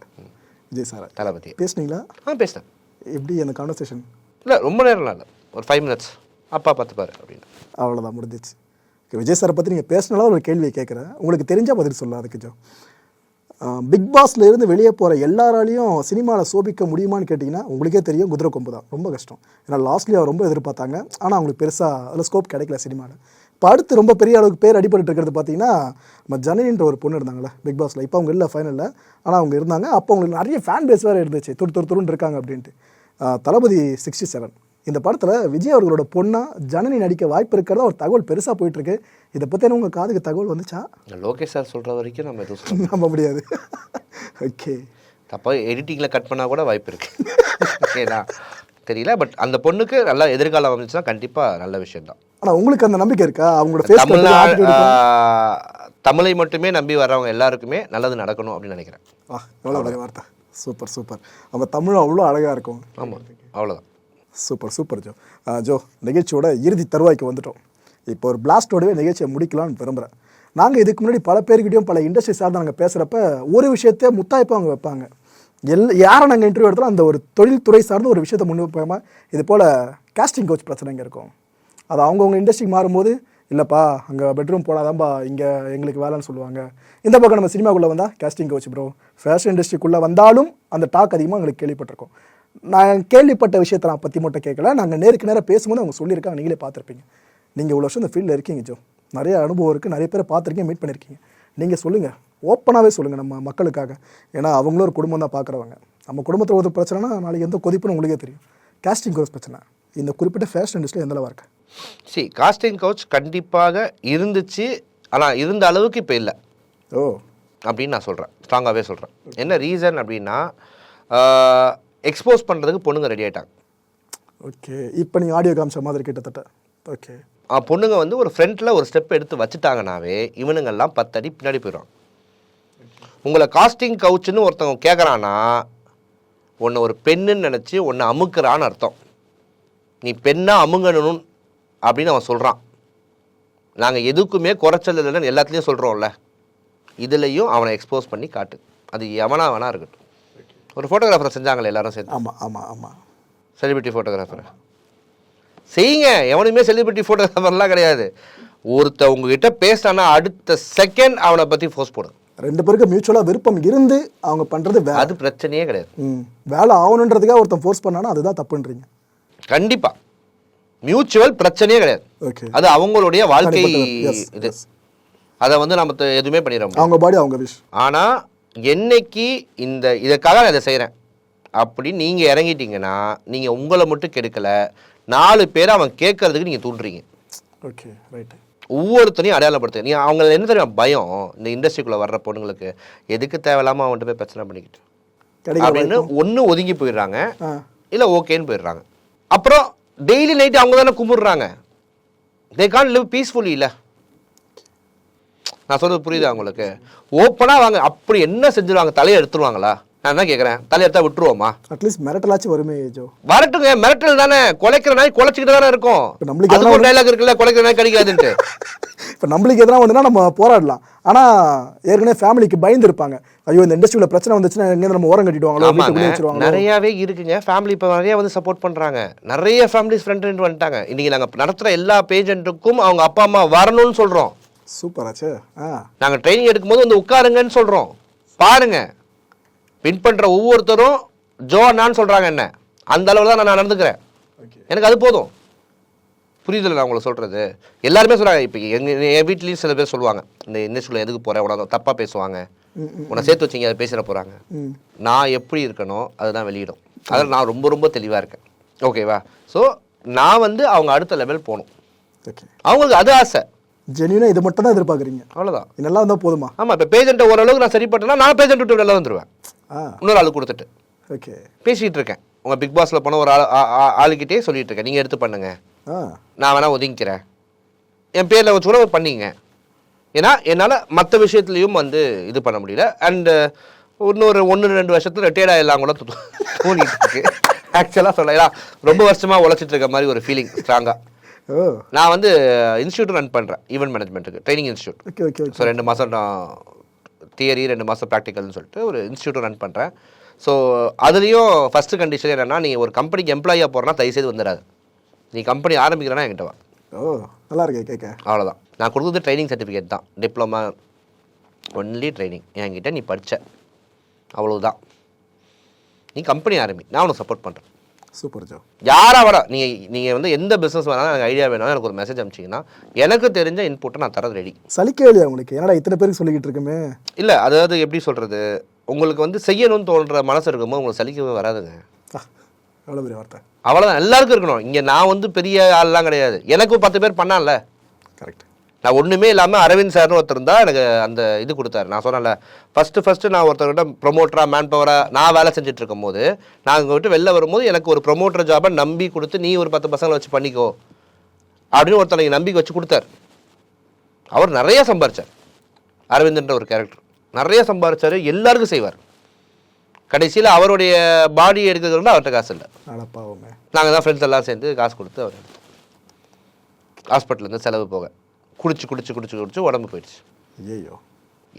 விஜய் சார். தளபதி. பேசுனீங்களா? ஆ பேசினேன். எப்படி அந்த கான்வர்சேஷன் இல்லை ரொம்ப நேரம்லாம் இல்லை ஒரு ஃபைவ் மினிட்ஸ் அப்பா பார்த்துப்பாரு அப்படின்னு. அவ்வளோதான் முடிஞ்சிச்சு. விஜய் சாரை பற்றி நீங்கள் பேசினாலும் ஒரு கேள்வியை கேட்குறேன் உங்களுக்கு தெரிஞ்சால் பதில் சொல்லலாம் அதுக்கு ஜோ. பிக் பாஸ்ல இருந்து வெளியே போகிற எல்லாராலையும் சினிமாவில் சோபிக்க முடியுமான்னு கேட்டிங்கன்னா உங்களுக்கே தெரியும் குதிரை கொம்பு தான். ரொம்ப கஷ்டம். ஏன்னா லாஸ்ட்லி அவர் ரொம்ப எதிர்பார்த்தாங்க. ஆனால் அவங்களுக்கு பெருசாக அதில் ஸ்கோப் கிடைக்கல சினிமாவில் இப்போ அடுத்து ரொம்ப பெரிய அளவுக்கு பேர் அடிபட்டு இருக்கிறது பார்த்தீங்கன்னா நம்ம ஜனனின்ற ஒரு பொண்ணு இருந்தாங்களே பிக் பாஸில். இப்போ அவங்க இல்லை ஃபைனலில் ஆனால் அவங்க இருந்தாங்க. அப்போ அவங்களுக்கு நிறைய ஃபேன் பேஸ் வேறு இருந்துச்சு. துரு துரு துருன்னு இருக்காங்க அப்படின்ட்டு. தளபதி சிக்ஸ்டி செவன் இந்த படத்தில் விஜய் அவர்களோட பொண்ணா ஜனனி நடிக்க வாய்ப்பு இருக்கிறதா ஒரு தகவல் பெருசாக போயிட்டுருக்கு. இதை பற்றி உங்கள் காதுக்கு தகவல் வந்துச்சா? லோகேஷ் சார் சொல்கிற வரைக்கும் நம்ம எதுவும் <laughs> நம்ப முடியாது. ஓகே. தப்பாக எடிட்டிங்கில் கட் பண்ணால் கூட வாய்ப்பு இருக்கு. <laughs> ஓகேடா தெரியல பட் அந்த பொண்ணுக்கு நல்லா எதிர்காலம் அமைச்சுன்னா கண்டிப்பாக நல்ல விஷயம் தான் ஆனால் உங்களுக்கு அந்த நம்பிக்கை இருக்கா? அவங்களோட தமிழ்நாடு தமிழை மட்டுமே நம்பி வர்றவங்க எல்லாருக்குமே நல்லது நடக்கணும் அப்படின்னு நினைக்கிறேன். வா எவ்வளோ அழகாக வார்த்தை. Super super. அவங்க தமிழ் அவ்வளோ அழகாக இருக்கும். ஆமாம் அவ்வளோதான் சூப்பர் சூப்பர் ஜோ. ஜோ நிகழ்ச்சியோட இறுதி தருவாய்க்கு வந்துட்டோம். இப்போ ஒரு பிளாஸ்டோடவே நிகழ்ச்சியை முடிக்கலாம்னு விரும்புகிறேன் நாங்கள் இதுக்கு முன்னாடி பல பேர்கிட்டயும் பல இண்டஸ்ட்ரி சார்ந்து நாங்கள் பேசுகிறப்ப ஒரு விஷயத்தை முத்தாய்ப்பாக அவங்க வைப்பாங்க. எல் யாரை நாங்கள் இன்டர்வியூ எடுத்தாலும் அந்த ஒரு தொழில்துறை சார்ந்த ஒரு விஷயத்தை முன் வைப்பாம இது போல் காஸ்டிங் கோச் பிரச்சனைங்க இருக்கும். அது அவங்கவுங்க இண்டஸ்ட்ரிக்கு மாறும்போது இல்லைப்பா அங்கே பெட்ரூம் போனாதான்பா இங்கே எங்களுக்கு வேலைன்னு சொல்லுவாங்க. இந்த பக்கம் நம்ம சினிமாக்குள்ளே வந்தால் கேஸ்டிங் கோச் ப்ரோ ஃபேஷன் இண்டஸ்ட்ரிக்குள்ளே வந்தாலும் அந்த டாக் அதிகமாக எங்களுக்கு கேள்விப்பட்டிருக்கோம். நான் கேள்விப்பட்ட விஷயத்தை நான் பற்றி மட்டும் கேட்கல நாங்கள் நேருக்கு நேராக பேசும்போது அவங்க சொல்லியிருக்காங்க. நீங்களே பார்த்துருப்பீங்க. நீங்கள் இவ்வளோ வருஷம் இந்த ஃபீல்டில் இருக்கீங்க ஜோ. நிறைய அனுபவம் இருக்குது நிறைய பேரை பார்த்துருக்கீங்க மீட் பண்ணியிருக்கீங்க நீங்கள் சொல்லுங்கள் ஓப்பனாகவே சொல்லுங்கள் நம்ம மக்களுக்காக. ஏன்னா அவங்களும் ஒரு குடும்பம் தான் பார்க்குறவங்க நம்ம குடும்பத்தில் ஒரு பிரச்சனைனா நாளைக்கு எந்த கொதிப்புன்னு உங்களுக்கே தெரியும். கேஸ்டிங் கோர்ஸ் பிரச்சனை. இந்த குறிப்பிட்ட ஃபேஷன் இண்டஸ்ட்ரியில் எந்த அளவாக இருக்கு? சி காஸ்டிங் கவுச் கண்டிப்பாக இருந்துச்சு. ஆனால் இருந்த அளவுக்கு இப்போ இல்லை. ஓ. அப்படின்னு நான் சொல்கிறேன் ஸ்ட்ராங்காகவே சொல்கிறேன் என்ன ரீசன் அப்படின்னா எக்ஸ்போஸ் பண்ணுறதுக்கு பொண்ணுங்க ரெடி ஆகிட்டாங்க ஓகே இப்போ நீங்கள் ஆடியோ காமிச்ச மாதிரி கிட்டத்தட்ட. ஓகே பொண்ணுங்க வந்து ஒரு ஃப்ரண்ட்டில் ஒரு ஸ்டெப் எடுத்து வச்சுட்டாங்கனாவே இவனுங்கெல்லாம் பத்து அடி பின்னாடி போயிடுவாங்க. உங்களை காஸ்டிங் கவுச்சுன்னு ஒருத்தவங்க கேட்குறான்னா உன்னை ஒரு பெண்ணுன்னு நினச்சி உன்னை அமுக்குறான்னு அர்த்தம். நீ பெண்ணாக அமுங்கணும் அப்படின்னு அவன் சொல்கிறான் நாங்கள் எதுக்குமே குறைச்சல் இல்லைன்னு எல்லாத்துலேயும் சொல்கிறோம்ல இதுலேயும் அவனை எக்ஸ்போஸ் பண்ணி காட்டு. அது எவனா வேணா இருக்கட்டும். ஒரு ஃபோட்டோகிராஃபரை செஞ்சாங்களே எல்லாரும் சேர்ந்து. ஆமாம் ஆமாம் ஆமாம் செலிபிரிட்டி ஃபோட்டோகிராஃபர் செய்யுங்க எவனுமே செலிபிரிட்டி ஃபோட்டோகிராஃபர்லாம் கிடையாது. ஒருத்த உங்ககிட்ட பேசினானா அடுத்த செகண்ட் அவனை பற்றி ஃபோர்ஸ் போடுங்க ரெண்டு பேருக்கு மியூச்சுவலாக விருப்பம் இருந்து அவங்க பண்ணுறது வே அது பிரச்சனையே கிடையாது. ம். வேலை ஆகணுன்றதுக்காக ஒருத்தன் ஃபோர்ஸ் பண்ணானா அதுதான் தப்புன்றீங்க. கண்டிப்பா. மியூச்சுவல் பிரச்சனையே கிடையாது. ஓகே அது அவங்களுடைய வாழ்க்கை இது. அதை வந்து நம்ம எதுவுமே பண்ணிட முடியாது. அவங்க பாடி அவங்க விஷ் ஆனால் என்னைக்கு இந்த இதுக்காக நான் இதை செய்கிறேன் அப்படி நீங்கள் இறங்கிட்டீங்கன்னா நீங்கள் உங்களை மட்டும் கெடுக்கல. நாலு பேரை அவன் கேட்கறதுக்கு நீங்கள் தூண்டுறீங்க. ஓகே ரைட்டு ஒவ்வொருத்தனையும் அடையாளப்படுத்து நீ அவங்க என்ன தெரியுமா? பயம். இந்த இண்டஸ்ட்ரிக்குள்ளே வர்ற பொண்ணுங்களுக்கு. எதுக்கு தேவையில்லாமல் அவன்கிட்ட போய் பிரச்சனை பண்ணிக்கிட்டு அப்படின்னு ஒன்று ஒதுங்கி போயிடுறாங்க. இல்லை ஓகேன்னு போயிடுறாங்க. அப்புறம் டெய்லி நைட்டு அவங்க தானே கும்பிடுறாங்க. தே கான் லிவ் பீஸ்ஃபுல்லி இல்லை. நான் சொல்றது புரியுதா உங்களுக்கு? ஓப்பனாக வாங்க. அப்படி என்ன செஞ்சிருவாங்க? தலையை எடுத்துருவாங்களா? நான் தான் கேட்குறேன் தலையை எடுத்தா விட்டுருவோமா? அட்லீஸ்ட் மிரட்டலாச்சும் வருமே ஜோ. வரட்டுங்க. மிரட்டல் தானே. குலைக்கிற நாய் குலைச்சிக்கிட்டு தானே இருக்கும். நம்மளுக்கு அதுக்கு ஒரு டைலாக் இருக்குல்ல? குலைக்கிற நாய் கடிக்காதுன்ட்டு. <laughs> இப்போ நம்மளுக்கு எதனா வந்துன்னா நம்ம போராடலாம். ஆனால் ஏற்கனவே ஃபேமிலிக்கு பயந்து இருப்பாங்க ஐயோ இந்த இண்டஸ்ட்ரியில் பிரச்சனை வந்துச்சுன்னா எங்கேருந்து நம்ம ஓரம் கட்டிடுவாங்களோ? நிறையவே இருக்குங்க. ஃபேமிலி இப்போ நிறைய வந்து சப்போர்ட் பண்றாங்க. நிறைய ஃபேமிலிஸ் ஃப்ரெண்ட் வந்துட்டாங்க. இன்னைக்கு நாங்க நடத்துற எல்லா பேஜென்ட்டுக்கும் அவங்க அப்பா அம்மா வரணும்னு சொல்றோம். சூப்பர் ஆச்சு. ஆ. நாங்க ட்ரைனிங் எடுக்கும்போது வந்து உட்காருங்கன்னு சொல்றோம். பாருங்க. வின் பண்ற ஒவ்வொருத்தரும் ஜோ அண்ணான்னு சொல்றாங்க என்ன. அந்த அளவுல தான் நான் நடந்துக்கிறேன். எனக்கு அது போதும். புரியுதுல்ல நான் உங்களை சொல்றது. எல்லாருமே சொல்றாங்க இப்போ எங்க என் வீட்லயும் சில பேர் சொல்லுவாங்க இந்த இண்டஸ்ட்ரியில் எதுக்கு போற? உனக்கு தப்பா பேசுவாங்க. உன்னை சேர்த்து வச்சீங்க அதை பேசிட போறாங்க. ம். நான் எப்படி இருக்கணும் அதுதான் வெளியிடும். அதில் நான் ரொம்ப ரொம்ப தெளிவாக இருக்கேன். ஓகேவா ஸோ நான் வந்து அவங்க அடுத்த லெவல் போகணும். அவங்களுக்கு அது ஆசை. ஜென்யூனாக இது மட்டும் தான் எதிர்பார்க்குறீங்க அவ்வளோதான் நல்லா இருந்தால் போதுமா? ஆமாம் இப்போ பேஜெண்ட்டை ஓரளவுக்கு நான் சரி பண்ணேன்னா நான் பேஜெண்ட் விட்டு வெளில வந்துடுவேன் இன்னொரு ஆள் கொடுத்துட்டு. ஓகே. பேசிகிட்டு இருக்கேன். உங்கள் பிக் பாஸில் போன ஒரு ஆள் ஆளுக்கிட்டே சொல்லிட்டு இருக்கேன். நீங்கள் எடுத்து பண்ணுங்க. நான் வேணா ஒதுங்கிக்கிறேன். என் பேரில் வச்சு கூட பண்ணிங்க. ஏன்னா என்னால் மற்ற விஷயத்துலையும் வந்து இது பண்ண முடியல. அண்டு இன்னொரு ஒன்று ரெண்டு வருஷத்துல ரிட்டையர்ட் ஆகிடலாம் கூட தோணிட்டு இருக்கு. ஆக்சுவலாக சொல்லலாம் ரொம்ப வருஷமாக உழைச்சிட்டு இருக்க மாதிரி ஒரு ஃபீலிங் ஸ்ட்ராங்காக நான் வந்து இன்ஸ்டியூட் ரன் பண்ணுறேன் event மேனேஜ்மெண்ட்டுக்கு training institute okay okay okay so ரெண்டு மாதம் நான் தியரி ரெண்டு மாதம் ப்ராக்டிக்கல்னு சொல்லிட்டு ஒரு இன்ஸ்டியூட் ரன் பண்ணுறேன் ஸோ அதுலேயும் ஃபஸ்ட்டு கண்டிஷன் என்னென்னா நீங்கள் ஒரு கம்பெனிக்கு எம்ப்ளாயியாக போகிறனா தயவுசெய்து வந்துடாது. நீ கம்பெனி ஆரம்பிக்கிறேன்னா என்கிட்ட வா. ஓ நல்லா இருக்கே கேட்க அவ்வளோதான் நான் கொடுத்தது ட்ரைனிங் சர்டிஃபிகேட் தான். டிப்ளமா ஒன்லி ட்ரைனிங் என்கிட்ட நீ படித்த அவ்வளவுதான். நீ கம்பெனி ஆரம்பி. நான் உனக்கு சப்போர்ட் பண்ணுறேன் சூப்பர் ஜோ யாரா வர நீங்கள் நீங்கள் வந்து எந்த பிஸ்னஸ் வேணாலும் எனக்கு ஐடியா வேணாலும் எனக்கு ஒரு மெசேஜ் அனுப்பிச்சிங்கன்னா எனக்கு தெரிஞ்ச இன்புட்டை நான் தரது ரெடி சலிக்கவே இல்லையா உங்களுக்கு. என்னடா இத்தனை பேருக்கு சொல்லிக்கிட்டு இருக்குமே? இல்லை அதாவது எப்படி சொல்கிறது உங்களுக்கு வந்து செய்யணும்னு தோன்ற மனசு இருக்கும்போது உங்களுக்கு சலிக்கவே வராதுங்க. ஆ எவ்வளோ பெரிய வார்த்தை. அவ்வளோதான் எல்லாருக்கும் இருக்கணும். இங்கே நான் வந்து பெரிய ஆள்லாம் கிடையாது. எனக்கு பத்து பேர் பண்ணான்ல. கரெக்ட் நான் ஒன்றுமே இல்லாமல் அரவிந்த் சார்னு ஒருத்தர் இருந்தால் எனக்கு அந்த இது கொடுத்தாரு. நான் சொன்னேன்ல ஃபஸ்ட்டு ஃபஸ்ட்டு நான் ஒருத்தர்கிட்ட ப்ரொமோட்டராக மேன் பவராக நான் வேலை செஞ்சுட்டு இருக்கும்போது நான் இங்கே விட்டு வெளில வரும்போது எனக்கு ஒரு ப்ரொமோட்டர் ஜாபை நம்பி கொடுத்து நீ ஒரு பத்து பசங்களை வச்சு பண்ணிக்கோ அப்படின்னு ஒருத்தர் எனக்கு நம்பிக்கை வச்சு கொடுத்தாரு. அவர் நிறைய சம்பாரிச்சார். அரவிந்த்ன்ற ஒரு கேரக்டர் நிறைய சம்பாரிச்சாரு எல்லாருக்கும் செய்வார். கடைசியில் அவருடைய பாடி எடுக்கிறது வந்து அவர்கிட்ட காசு இல்லை. நாங்கள் தான் ஃப்ரெண்ட்ஸ் எல்லாம் சேர்ந்து காசு கொடுத்து அவர் ஹாஸ்பிட்டல்லேருந்து செலவு போக. குடிச்சு குடிச்சு குடிச்சு குடிச்சு உடம்பு போயிடுச்சு. ஐயோ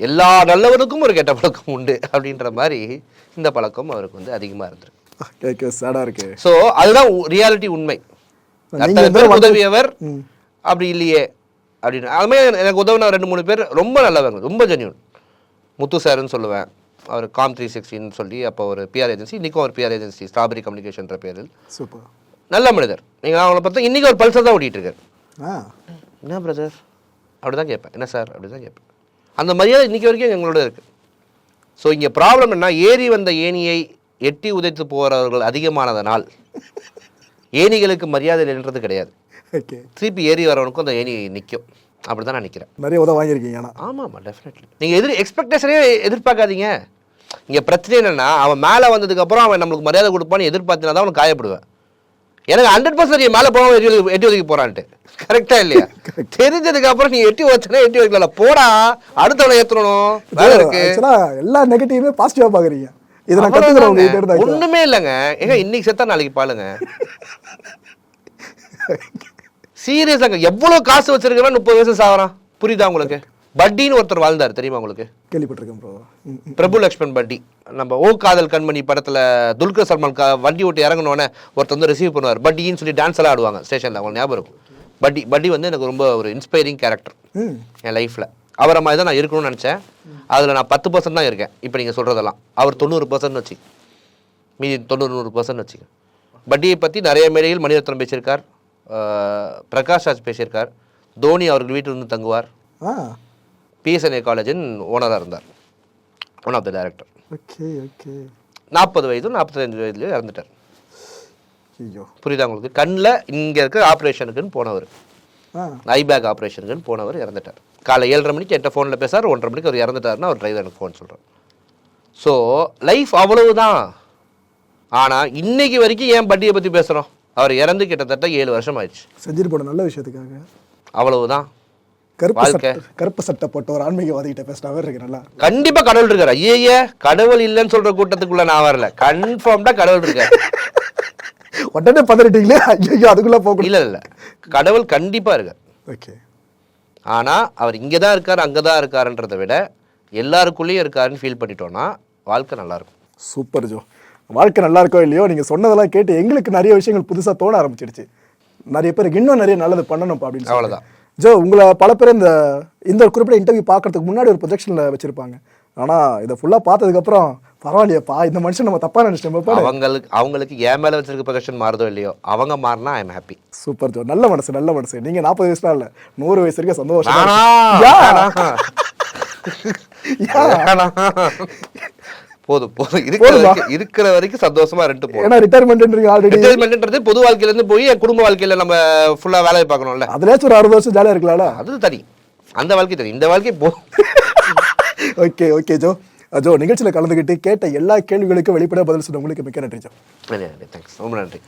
எல்லா நல்லவனுக்கும் ஒரு கெட்ட பழக்கம் உண்டு அப்படின்ற மாதிரி இந்த பழக்கம் அவருக்கு வந்து அதிகமாக இருந்திருக்கு. ஸோ அதுதான் ரியாலிட்டி உண்மை. உதவியவர் அப்படி இல்லையே அப்படின்னு. அதுமாதிரி எனக்கு உதவின ரெண்டு மூணு பேர் ரொம்ப நல்லவங்க ரொம்ப ஜென்யூன் முத்து சார்னு சொல்லுவேன். அவர் காம் த்ரீ சிக்ஸ்டின்னு சொல்லி அப்போ ஒரு பிஆர் ஏஜென்சி இன்றைக்கும் ஒரு பிஆர் ஏஜென்சி ஸ்ட்ராபெரி கம்யூனிகேஷன்ற பேரில். சூப்பர். நல்ல மனிதர். நீங்கள் அவங்கள பார்த்தா இன்றைக்கி ஒரு பல்சர் தான் ஓட்டிகிட்டு இருக்காரு. என்ன பிரதர் அப்படி தான் கேட்பேன். என்ன சார்? அப்படி தான் கேட்பேன். அந்த மரியாதை இன்னைக்கு வரைக்கும் எங்களோட இருக்குது ஸோ இங்கே ப்ராப்ளம் என்ன ஏறி வந்த ஏணியை எட்டி உதைத்து போகிறவர்கள் அதிகமானதனால் ஏணிகளுக்கு மரியாதை இல்லைன்றது கிடையாது. ஓகே திருப்பி ஏறி வரவனுக்கும் அந்த ஏணி நிற்கும் அப்படி தான் நான் நிற்கிறேன் நிறைய உதவ வாங்கியிருக்கீங்க ஆனால் ஆமாம்மா டெஃபினெட்லி நீங்கள் எதிர் எக்ஸ்பெக்டேஷனே எதிர்பார்க்காதீங்க. இங்கே பிரச்சனை என்னென்னா அவன் மேலே வந்ததுக்கப்புறம் அவன் நம்மளுக்கு மரியாதை கொடுப்பான்னு எதிர்பார்த்தினா தான் அவன் காயப்படுவேன். எனக்கு ஹண்ட்ரட் பர்சன்ட் மேலே போகாம எட்டி ஒதுக்கி- போகிறான்ட்டு கரெக்டாக இல்லையா? தெரிஞ்சதுக்கு அப்புறம் நீ எட்டி வச்சனா எட்டி வைக்கல போடா. அடுத்தவனை ஏற்றணும் வேலை இருக்கு. எல்லா நெகட்டிவுமே பாசிட்டிவாக பார்க்குறீங்க இதை நான் கற்றுக்கிறேன் இல்லைங்க. ஏங்க இன்னைக்கு செத்தா நாளைக்கு பாருங்க சீரியஸாங்க <laughs> எவ்வளவு காசு வச்சிருக்கிறவன் முப்பது வயசு சாவறான். புரியுதா உங்களுக்கு? பட்டின்னு ஒருத்தர் வாழ்ந்தார் தெரியுமா உங்களுக்கு? கேள்விப்பட்டிருக்கேன் ப்ரோ. பிரபு லக்ஷ்மண் பட்டி. நம்ம ஓ காதல் கண்மணி படத்துல துல்கர் சல்மான் கா வண்டி ஓட்டி இறங்கினோடனே ஒருத்தர் வந்து ரிசீவ் பண்ணுவார். பட்டின்னு சொல்லி டான்ஸ் எல்லாம் ஆடுவாங்க ஸ்டேஷன்ல உங்களுக்கு ஞாபகம் இருக்கும். பட்டி பட்டி வந்து எனக்கு ரொம்ப ஒரு இன்ஸ்பைரிங் கேரக்டர் என் லைஃப்பில் அவரை மாதிரி தான் நான் இருக்கணும்னு நினச்சேன். அதில் நான் பத்து பர்சன்ட் தான் இருக்கேன். இப்போ நீங்கள் சொல்கிறதெல்லாம் அவர் தொண்ணூறு பர்சன்ட் வச்சு மீதி தொண்ணூறு நூறு பர்சன்ட் வச்சுக்க. பட்டியை பற்றி நிறைய மேடையில் மணிரத்னம் பேசியிருக்கார். பிரகாஷ் ராஜ் பேசியிருக்கார். தோனி அவர்கள் வீட்டில் இருந்து தங்குவார். ஆ. பிஎஸ்என்ஏ காலேஜின் ஓனராக இருந்தார். One of the director okay okay நாற்பது வயதும் நாற்பத்தஞ்சு வயதுலேயும் இறந்துட்டார். ஐயோ. புரியுதா உங்களுக்கு? கண்ணில் இங்கே இருக்க ஆப்ரேஷனுக்குன்னு போனவர். ஐபேக் ஆப்ரேஷனுக்குன்னு போனவர் இறந்துட்டார். காலை ஏழரை மணிக்கு எட்ட ஃபோனில் பேசார். ஒன்றரை மணிக்கு அவர் இறந்துட்டாருன்னா அவர் டிரைவர் எனக்கு ஃபோன் சொல்கிறார் ஸோ லைஃப் அவ்வளவுதான். ஆனால் இன்னைக்கு வரைக்கும் ஏன் பட்டியை பற்றி பேசுகிறோம் அவர் இறந்து கிட்டத்தட்ட ஏழு வருஷம் ஆயிடுச்சு. செஞ்சுட்டு போன நல்ல விஷயத்துக்காக. அவ்வளவுதான். கருப்பு. சட்டை கருப்பு சட்டை போட்ட ஒரு ஆன்மீகவாதிகிட்ட பேசினாவே இருக்கு நல்லா கண்டிப்பாக கடவுள் இருக்கார். ஐயே கடவுள் இல்லைன்னு சொல்கிற கூட்டத்துக்குள்ளே நான் வரல. கன்ஃபார்ம்டாக கடவுள் இருக்கார். <laughs> உடனே பதறிட்டீங்களே? ஐயோ அதுக்குள்ள போக இல்லை இல்லை கடவுள் கண்டிப்பாக இருக்கார். ஓகே. ஆனால் அவர் இங்கே தான் இருக்கார் அங்கே தான் இருக்காருன்றதை விட எல்லாருக்குள்ளேயும் இருக்காருன்னு ஃபீல் பண்ணிட்டோன்னா வாழ்க்கை நல்லாயிருக்கும். Super Joe. வாழ்க்கை நல்லா இருக்கோ இல்லையோ நீங்க சொன்னதெல்லாம் கேட்டு எங்களுக்கு நிறைய விஷயங்கள் புதுசா தோண ஆரம்பிச்சிடுச்சு. நிறைய பேருக்கு இன்னும் நிறைய நல்லது பண்ணணும்ப்பா அப்படின்னு சொல்லிட்டு. ஜோ உங்களை பல பேர் இந்த இந்த குறிப்பிட்ட இன்டர்வியூ பார்க்கறதுக்கு முன்னாடி ஒரு ப்ரொஜெக்ஷன்ல வச்சிருப்பாங்க. ஆனா இதை ஃபுல்லா பார்த்ததுக்கு அப்புறம் பரவாயில்லையப்பா இந்த மனுஷன் நம்ம தப்பா நினைச்சிட்டோம் அவங்களுக்கு அவங்களுக்கு என் மேலே வச்சிருக்க ப்ரொஜெக்ஷன் மாறுதோ இல்லையோ அவங்க மாறினா I am happy super Joe. நல்ல மனசு நல்ல மனசு. நீங்க நாற்பது வயசுலாம் இல்ல நூறு வயசு வரைக்கும் சந்தோஷம். போதும் போதும். இருக்கிற இருக்கிற வரைக்கும் சந்தோஷமா ரெண்டு போதும். ஏன்னா ரிட்டையர்மெண்ட் ஆல்ரெடி ரிட்டைர்மெண்ட்ன்றது பொது வாழ்க்கையில இருந்து போய் குடும்ப வாழ்க்கையில நம்ம ஃபுல்லா வேலையை பார்க்கணும்ல. அதுலயாச்சும் ஒரு அறுபது வருஷம் ஜாலியா இருக்கலாம்ல? அது தனி. அந்த வாழ்க்கை தனி. இந்த வாழ்க்கை போ <laughs> ஓகே ஓகே ஜோ ஜோ நிகழ்ச்சியில் கலந்துக்கிட்டு கேட்ட எல்லா கேள்விகளுக்கும் வெளிப்படையாக பதில் சொன்ன உங்களுக்கு மிக்க நன்றி ஜோ தேங்க்ஸ் ரொம்ப நன்றி.